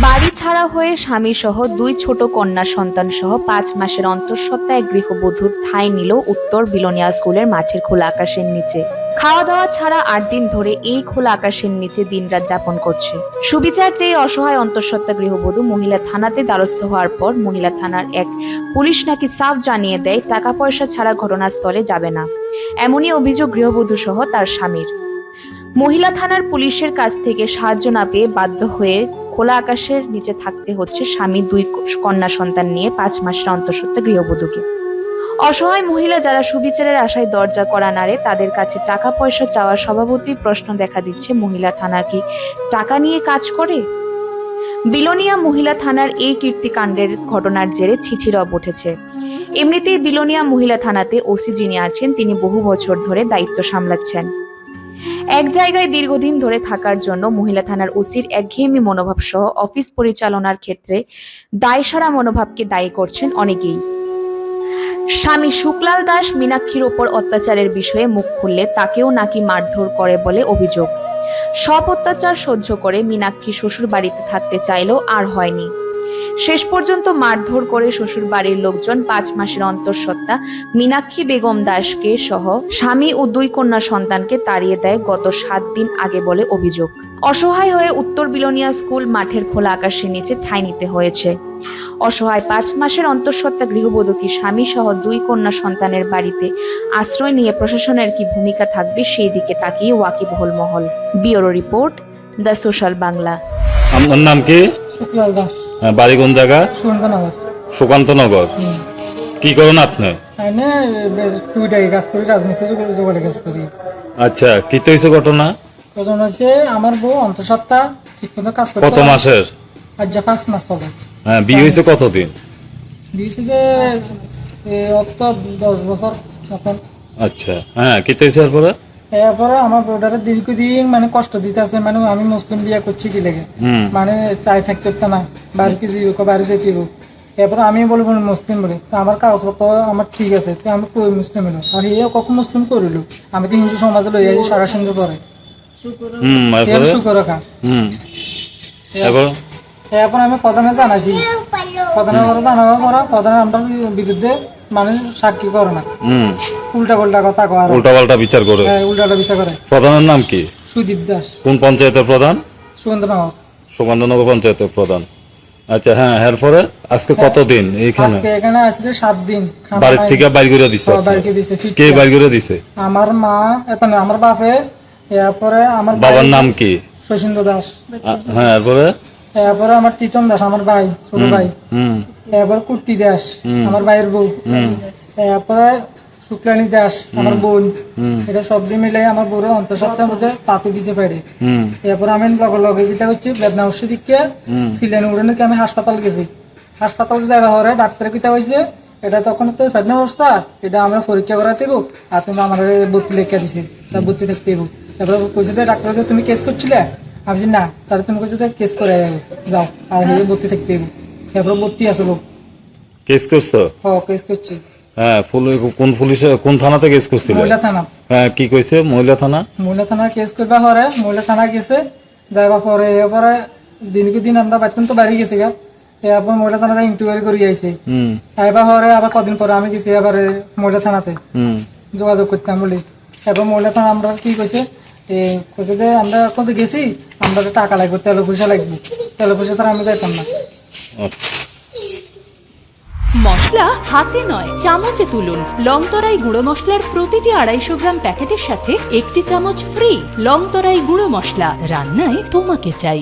বাড়ি ছাড়া হয়ে স্বামী সহ দুই ছোট কন্যা সন্তান সহ পাঁচ মাসের অন্তঃসত্ত্বা এক গৃহবধূর ঠাঁই নিল উত্তর বিলোনিয়া স্কুলের মাঠের খোলা আকাশের নিচে। খাওয়া দাওয়া ছাড়া আট দিন ধরে এই খোলা আকাশের নিচে দিনরাত যাপন করছে। সুবিচার চেয়ে অসহায় অন্তঃসত্ত্বা গৃহবধূ মহিলা থানাতে দ্বারস্থ হওয়ার পর মহিলা থানার এক পুলিশ নাকি সাফ জানিয়ে দেয় টাকা পয়সা ছাড়া ঘটনাস্থলে যাবে না। এমনই অভিযোগ গৃহবধূ সহ তার স্বামীর। মহিলা থানার পুলিশের কাছ থেকে সাহায্য না পেয়ে বাধ্য হয়ে খোলা আকাশের নিচে থাকতে হচ্ছে স্বামী, দুই কন্যা সন্তান নিয়ে পাঁচ মাসের অন্তঃসত্ত্বা গৃহবধূকে। অসহায় মহিলা যারা সুবিচারের আশায় দরজা করা নাড়ে, তাদের কাছে টাকা পয়সা চাওয়ার স্বভাবতই প্রশ্ন দেখা দিচ্ছে। মহিলা থানা কি টাকা নিয়ে কাজ করে? বিলোনিয়া মহিলা থানার এই কীর্তিকাণ্ডের ঘটনার জেরে ছিছিরব উঠেছে। এমনিতেই বিলোনিয়া মহিলা থানাতে ওসি যিনি আছেন, তিনি বহু বছর ধরে দায়িত্ব সামলাচ্ছেন। এক জায়গায় দীর্ঘদিন ধরে থাকার জন্য মহিলা থানার ওসির একঘেয়েমি মনোভাব সহ অফিস পরিচালনার ক্ষেত্রে দায়সারা মনোভাবকে দায়ী করছেন অনেকেই। স্বামী শুক্লাল দাস মীনাক্ষীর ওপর অত্যাচারের বিষয়ে মুখ খুললে তাকেও নাকি মারধর করে বলে অভিযোগ। সব অত্যাচার সহ্য করে মীনাক্ষী শ্বশুর বাড়িতে থাকতে চাইলেও আর হয়নি। শেষ পর্যন্ত মারধর করে শ্বশুর বাড়ির লোকজন পাঁচ মাসের অন্তঃসত্ত্বা মীনাক্ষী বেগম দাসকে সহ স্বামী ও দুই কন্যা সন্তানকে তাড়িয়ে দেয় গত সাত দিন আগে বলে অভিযোগ। অসহায় হয়ে উত্তর বিলোনিয়া স্কুল মাঠের খোলা আকাশের নিচে ঠাঁই নিতে হয়েছে। অসহায় পাঁচ মাসের অন্তঃসত্ত্বা গৃহবধূকে স্বামী সহ দুই কন্যা সন্তানের বাড়িতে আশ্রয় নিয়ে প্রশাসনের কি ভূমিকা থাকবে সেই দিকে তাকিয়ে ওয়াকিবহল মহল। Bureau report the social Bangla. আপনার নাম কি? দাস। বাড়ি কোন জায়গা? সুকান্তনগর। কি করেন আপনি? কাজ করি রাজমিস্ত্রি কাজ করি। আচ্ছা কি তো হয়েছে ঘটনা কজন হচ্ছে আমার বউ অন্তঃসত্ত্বা ঠিক মতো কাজ কত মাসের? আজ যা পাঁচ মাস চলে হ্যাঁ বিয়ে হয়েছে কতদিন? দিয়েছে যে এ, অত দশ বছর এখন আচ্ছা হ্যাঁ কি তো হয়েছে এরপরে? এরপরে আমার বউটারে দীর্ঘদিন মানে কষ্ট দিতে আছে মানে আমি মুসলিম বিয়ে করছি কি লেগে? মানে চাই থাকতে হতো না বাড়িতে দিব বাড়ি যেতে দিব এরপরে আমি বলব মুসলিম বলে তো আমার কাগজপত্র আমার ঠিক আছে তো আমি কই মুসলিম হলো আর ইয়ে কখন মুসলিম করিল? আমি তো হিন্দু সমাজে লই যাই সারা সিন্ধু পরে। শুকর এরপর? এরপর? আমি প্রধানে জানাইছি। প্রধানের পরে জানাবার পরে প্রধানের আমরা বিরুদ্ধে সাক্ষী করে না। হুম। উল্টা পাল্টা কথা কয় উল্টা পাল্টা বিচার করে। হ্যাঁ, উল্টাটা বিচার করে। প্রধানের নাম কি? সুদীপ দাস। কোন পঞ্চায়েতের প্রধান? সুরেন্দ্রনগর সুকান্তনগর পঞ্চায়েতের প্রধান। আচ্ছা হ্যাঁ এরপরে আজকে কতদিন এইখানে? আজকে এখানে দিন। থেকে বাইর করে দিছে বাড়িতে দিছে কে বাইর করে দিছে? আমার মা এত না আমার বাপে এরপরে আমার বাবার নাম কি? শচীন্দ্র দাস। হ্যাঁ এরপরে? এরপরে আমার টিটন দাস আমার ভাই ছোট ভাই। এরপর কুর্তি দাস আমার ভাইয়ের বউ। এরপরে শুক্লানী দাস আমার বোন। এটা সব দিয়ে মিলে আমার বউরে মধ্যে পাতে পেড়ে হুম। এরপর আমি লগে লগে হচ্ছে বেদনা ওষুধ দিকে সিলেন উড়ে আমি হাসপাতাল গেছি। হাসপাতাল যাওয়ার পরে ডাক্তার কিতা হয়েছে এটা তখন তো বেদনা অবস্থা এটা আমরা পরীক্ষা করা দেবো আর তুমি আমার ভর্তি লেখা দিছে তা ভর্তি থাকতে তারপরে কইছে ডাক্তার তুমি কেস করছিলে? বলছি, না তাহলে তুমি কইছে যে কেস করে যাও আর হেয়ে। ভর্তি থাকতে দেবো তারপরে ভর্তি আছে লোক কেস করছ? হ কেস করছি। হ্যাঁ ফুল কোন পুলিশে কোন থানাতে কেস করছিল? মহিলা থানা। হ্যাঁ কি কইছে মহিলা থানা? মহিলা থানা কেস করবা পরে মহিলা থানা গেছে যাইবা পরে এরপরে দিনকে দিন আমরা বাচ্চান তো বাড়ি গেছি গা। এরপর মহিলা থানাতে ইনকোয়ারি করি আইছে। হুম। এবার পরে আবার কদিন পরে আমি গেছি এবারে মহিলা থানাতে। হুম। যোগাযোগ করতাম বলি। এবার মহিলা থানা আমরা কি কইছে এ কইছে যে আমরা কত গেছি? আমরা তো টাকা লাগবে তেল পয়সা লাগবে। তেল পয়সা ছাড়া আমি যাইতাম না। মশলা হাতে নয় চামচে তুলুন। লংতরাই গুঁড়ো মশলার প্রতিটি আড়াইশো গ্রাম প্যাকেটের সাথে একটি চামচ ফ্রি লংতরাই গুঁড়ো মশলা। রান্নায় তোমাকে চাই।